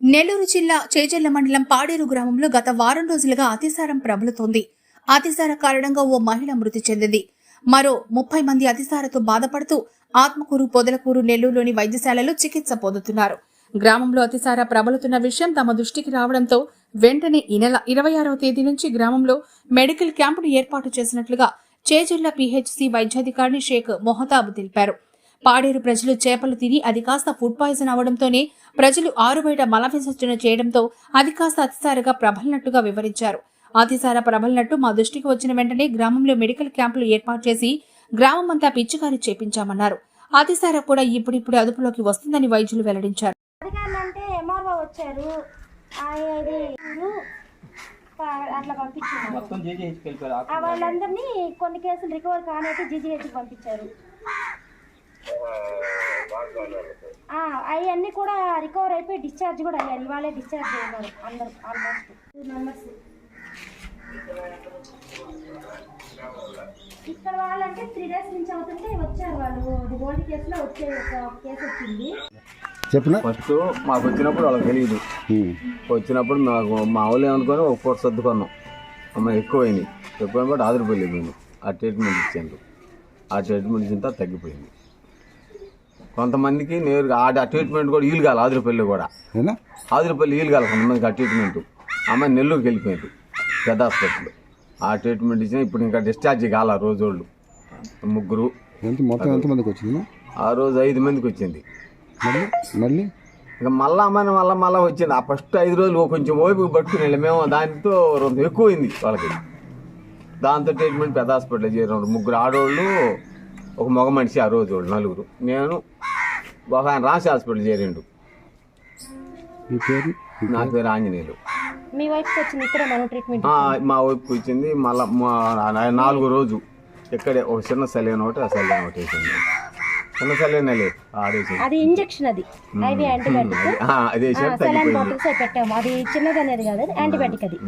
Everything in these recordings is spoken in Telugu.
నెల్లూరు జిల్లా చేజెళ్ళ మండలం పాడేరు గ్రామంలో గత వారం రోజులుగా అతిసారం ప్రబలుతోంది. అతిసార కారణంగా ఓ మహిళ మృతి చెందింది. మరో ముప్పై మంది అతిసారతో బాధపడుతూ ఆత్మకూరు పొదలకూరు నెల్లూరులోని వైద్యశాలలో చికిత్స పొందుతున్నారు. గ్రామంలో అతిసార ప్రబలుతున్న విషయం తమ దృష్టికి రావడంతో వెంటనే ఈ నెల ఇరవై ఆరవ తేదీ నుంచి గ్రామంలో మెడికల్ క్యాంపును ఏర్పాటు చేసినట్లుగా చేజెళ్ళ పిహెచ్సి వైద్యాధికారిని షేక్ మొహతాబ్ తెలిపారు. పాడేరు ప్రజలు చేపలు తిని అది కాస్త ఫుడ్ పాయిజన్ అవడంతోనే ప్రజలు ఆరుబయట మల విసర్జన చేయడంతో అది కాస్త అతిసారగా ప్రబలినట్టుగా వివరించారు. అతిసార ప్రబలినట్టు మా దృష్టికి వచ్చిన వెంటనే గ్రామంలో మెడికల్ క్యాంపులు ఏర్పాటు చేసి గ్రామమంతా పిచ్చికారి చేపించామన్నారు. అతిసార కూడా ఇప్పుడిప్పుడు అదుపులోకి వస్తుందని వైద్యులు వెల్లడించారు. వచ్చారు. అట్లా పంపించారు. వాళ్ళందరినీ కొన్ని కేసులు రికవర్ కానైతే జీజీహెచ్కి పంపించారు. అవన్నీ కూడా రికవర్ అయిపోయి డిశ్చార్జ్ కూడా అయ్యారు. ఇవాళే డిశ్చార్జ్ అయ్యారు అందరు ఆల్మోస్ట్ టూ మెంబర్స్ ఇక్కడ వాళ్ళంటే త్రీ డేస్ నుంచి అవుతుంటే వచ్చారు వాళ్ళు. ఓల్డ్ కేసులో వచ్చే ఒక కేసు వచ్చింది. చెప్పిన? ఫస్ట్ మాకు వచ్చినప్పుడు వాళ్ళకి తెలియదు వచ్చినప్పుడు మాకు మా వాళ్ళు ఏమనుకొని ఒక పూట సర్దుకున్నాం. అమ్మ ఎక్కువైంది. ఎక్కువైన బట్టి ఆదురుపల్లి మేము ఆ ట్రీట్మెంట్ ఇచ్చాను ఆ ట్రీట్మెంట్ ఇచ్చిన తర్వాత తగ్గిపోయింది. కొంతమందికి నేరుగా ఆ ట్రీట్మెంట్ కూడా వీలు కాదు ఆదురుపల్లి కూడా. ఆదురుపల్లి వీలు కాదు కొంతమందికి ఆ ట్రీట్మెంట్. అమ్మాయి నెల్లూరుకి వెళ్ళిపోయింది పెద్ద హాస్పిటల్ ఆ ట్రీట్మెంట్ ఇచ్చిన ఇప్పుడు ఇంకా డిశ్చార్జ్ కాల రోజోళ్ళు ముగ్గురు. ఎంత మొత్తం ఎంతమందికి వచ్చింది? ఆ రోజు ఐదు మందికి వచ్చింది. మళ్ళీ? ఇక మళ్ళా అమ్మాయిని మళ్ళా మళ్ళా వచ్చింది. ఆ ఫస్ట్ ఐదు రోజులు కొంచెం ఓపిక పట్టుకుని వెళ్ళి మేము దాంతో రెండు ఎక్కువైంది వాళ్ళకి. దాంతో ట్రీట్మెంట్ పెద్ద హాస్పిటల్ చేరారు ముగ్గురు ఆడవాళ్ళు ఒక మగ మనిషి ఆ రోజు వాళ్ళు నలుగురు. నేను ఒక ఆయన రాసి హాస్పిటల్ చేరిండు. మీ పేరు? నా పేరు ఆంజనేయులు. మీ వైపుకి వచ్చింది ఇక్కడ మనం ట్రీట్మెంట్ ఆ, మా వైపుకి వచ్చింది మళ్ళా మా నా- నాలుగో రోజు ఇక్కడే ఒక చిన్న సలైన ఒకటి ఆ సలైన ఒకటి వేసింది. చిన్న సలైన లేదు ఆడేసింది అది ఇంజెక్షన్ అది ఐవి యాంటీబయాటిక్ ఆ, అది వేసాక సెలైన్ తగ్గిపోయింది. బాటిల్స్ అవి పెట్టాము. అది చిన్నది అనేది కాదు అది యాంటీబయాటిక్ అది.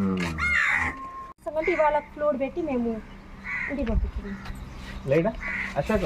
ఇవాళ ఫ్లూడ్ పెట్టి మేము ఇంటికి పంపించాము లేదా? అశోక్?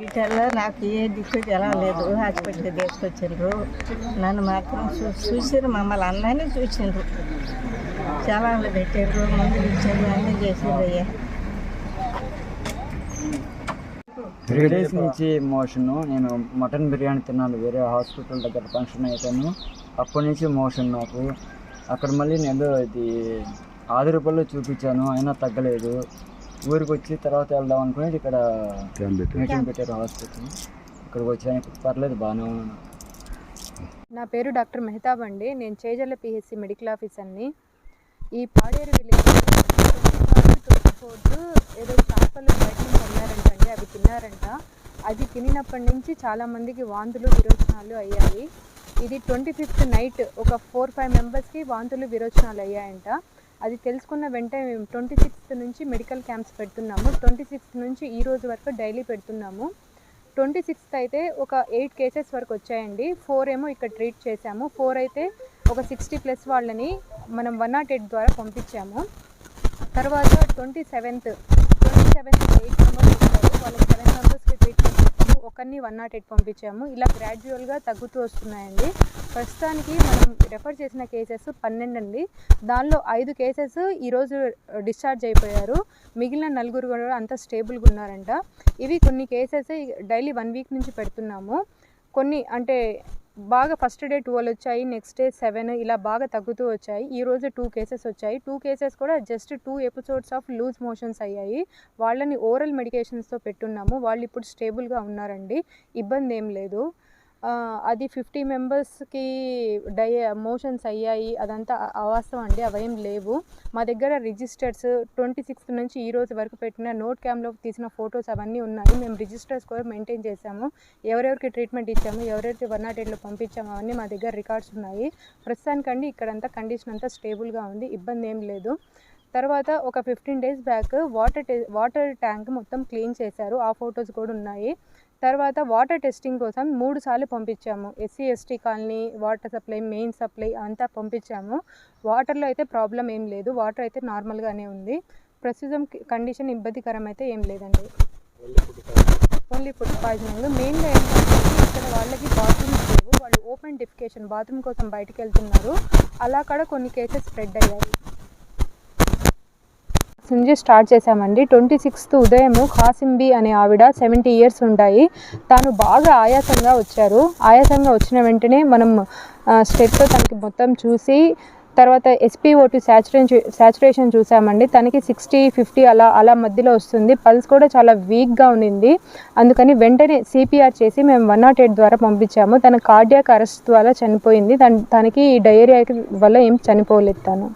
ఫ్యూచర్లో నాకు ఏ దిక్కు ఎలా లేదు. హాస్పిటల్కి తీసుకొచ్చిండ్రు. నన్ను మాత్రం చూసారు మమ్మల్ని అందరినీ చూసిండ్రు. చాలా పెట్టారు మందులు ఇచ్చారు అన్నీ చేసిండ్రు అయ్యా. త్రీ డేస్ నుంచి మోషన్. నేను మటన్ బిర్యానీ తిన్నాను. వేరే హాస్పిటల్ దగ్గర ఫంక్షన్ అయిపోయాను అప్పటి నుంచి మోషన్ నాకు. అక్కడ మళ్ళీ నేను ఇది ఆది రూపాయలు చూపించాను. అయినా తగ్గలేదు. ఊరికి వచ్చి తర్వాత వెళ్దాం అనుకుని ఇక్కడ మీటింగ్ పెట్టారు. హాస్పిటల్ ఇక్కడికి వచ్చాను ఇప్పుడు పర్లేదు బాగానే ఉన్నాను నా పేరు డాక్టర్ మెహతాబ్ అండి. నేను చేజర్ల పిహెచ్సి మెడికల్ ఆఫీసర్ని. ఈ పాడేరు విలేజ్ ఫోర్త్ ఏదో చేపలు బయట నుంచి అమ్మారంటండి అవి తిన్నారంట. అది తినినప్పటి నుంచి చాలామందికి వాంతులు విరోచనాలు అయ్యాయి. ఇది ట్వంటీ ఫిఫ్త్ నైట్ ఒక ఫోర్ ఫైవ్ మెంబర్స్కి వాంతులు విరోచనాలు అయ్యాయంట. అది తెలుసుకున్న వెంటనే మేము ట్వంటీ సిక్స్త్ నుంచి మెడికల్ క్యాంప్స్ పెడుతున్నాము. ట్వంటీ సిక్స్త్ నుంచి ఈ రోజు వరకు డైలీ పెడుతున్నాము. ట్వంటీ సిక్స్త్ అయితే ఒక ఎయిట్ కేసెస్ వరకు వచ్చాయండి. ఫోర్ ఏమో ఇక్కడ ట్రీట్ చేశాము. ఫోర్ అయితే ఒక సిక్స్టీ ప్లస్ వాళ్ళని మనం వన్ నాట్ ఎయిట్ ద్వారా పంపించాము. తర్వాత twenty seventh twenty seventh eight members వచ్చారు వాళ్ళకి సెవెన్ మెంబర్స్కి ట్రీట్మెంట్ ఒక్కరిని వన్ నాట్ ఎయిట్ పంపించాము. ఇలా గ్రాడ్యువల్గా తగ్గుతూ వస్తున్నాయండి. ప్రస్తుతానికి మనం రెఫర్ చేసిన కేసెస్ పన్నెండు అండి. దానిలో ఐదు కేసెస్ ఈరోజు డిశ్చార్జ్ అయిపోయారు. మిగిలిన నలుగురు కూడా అంతా స్టేబుల్గా ఉన్నారంట. ఇవి కొన్ని కేసెస్ డైలీ వన్ వీక్ నుంచి పెడుతున్నాము. కొన్ని అంటే బాగా ఫస్ట్ డే ట్వెల్వ్ వచ్చాయి నెక్స్ట్ డే సెవెన్ ఇలా బాగా తగ్గుతూ వచ్చాయి. ఈ రోజు టూ కేసెస్ వచ్చాయి. టూ కేసెస్ కూడా just two episodes of loose motions అయ్యాయి. వాళ్ళని ఓరల్ మెడికేషన్స్తో పెట్టున్నాము. వాళ్ళు ఇప్పుడు స్టేబుల్గా ఉన్నారండి. ఇబ్బంది ఏం లేదు. అది ఫిఫ్టీ మెంబర్స్కి డై మోషన్స్ అయ్యాయి. అదంతా అవాస్తవం అండి. అవేం లేవు. మా దగ్గర రిజిస్టర్స్ ట్వంటీ సిక్స్త్ నుంచి ఈ రోజు వరకు పెట్టిన నోట్ క్యామ్లో తీసిన ఫొటోస్ అవన్నీ ఉన్నాయి. మేము రిజిస్టర్స్ కూడా మెయింటైన్ చేసాము ఎవరెవరికి ట్రీట్మెంట్ ఇచ్చాము ఎవరెవరికి వన్ నాట్ ఎయిట్లో పంపించాము అవన్నీ మా దగ్గర రికార్డ్స్ ఉన్నాయి. ప్రస్తుతానికండి ఇక్కడంతా కండిషన్ అంతా స్టేబుల్గా ఉంది. ఇబ్బంది ఏం లేదు. తర్వాత ఒక fifteen days back water water tank మొత్తం క్లీన్ చేశారు. ఆ ఫొటోస్ కూడా ఉన్నాయి. తర్వాత వాటర్ టెస్టింగ్ కోసం మూడు సార్లు పంపించాము. SC ST colony water supply main supply అంతా పంపించాము. వాటర్లో అయితే ప్రాబ్లం ఏం లేదు. వాటర్ అయితే నార్మల్గానే ఉంది. ప్రస్తుతం కండిషన్ ఇబ్బందికరం అయితే ఏం లేదండి. ఓన్లీ ఫుడ్ పాయిజనింగ్ మెయిన్గా ఏంటంటే ఇక్కడ వాళ్ళకి బాత్రూమ్స్ లేవు. వాళ్ళు ఓపెన్ డిఫికేషన్ బాత్రూమ్ కోసం బయటకు వెళ్తున్నారు. అలా కూడా కొన్ని కేసెస్ స్ప్రెడ్ అయ్యాయి. నుంచి స్టార్ట్ చేశామండి. ట్వంటీ సిక్స్త్ ఉదయం కాసింబి అనే ఆవిడ సెవెంటీ ఇయర్స్ ఉంటాయి. తాను బాగా ఆయాసంగా వచ్చారు. ఆయాసంగా వచ్చిన వెంటనే మనం స్టెప్తో తనకి మొత్తం చూసి తర్వాత ఎస్పీఓటీ సాచురేషన్ సాచురేషన్ చూసామండి తనకి సిక్స్టీ ఫిఫ్టీ అలా అలా మధ్యలో వస్తుంది. పల్స్ కూడా చాలా వీక్గా ఉండింది. అందుకని వెంటనే సిపిఆర్ చేసి మేము వన్ నాట్ ఎయిట్ ద్వారా పంపించాము. తన కార్డియాక్ అరెస్ట్ ద్వారా చనిపోయింది. తన తనకి ఈ డయేరియా వల్ల ఏం చనిపోలేదు తను.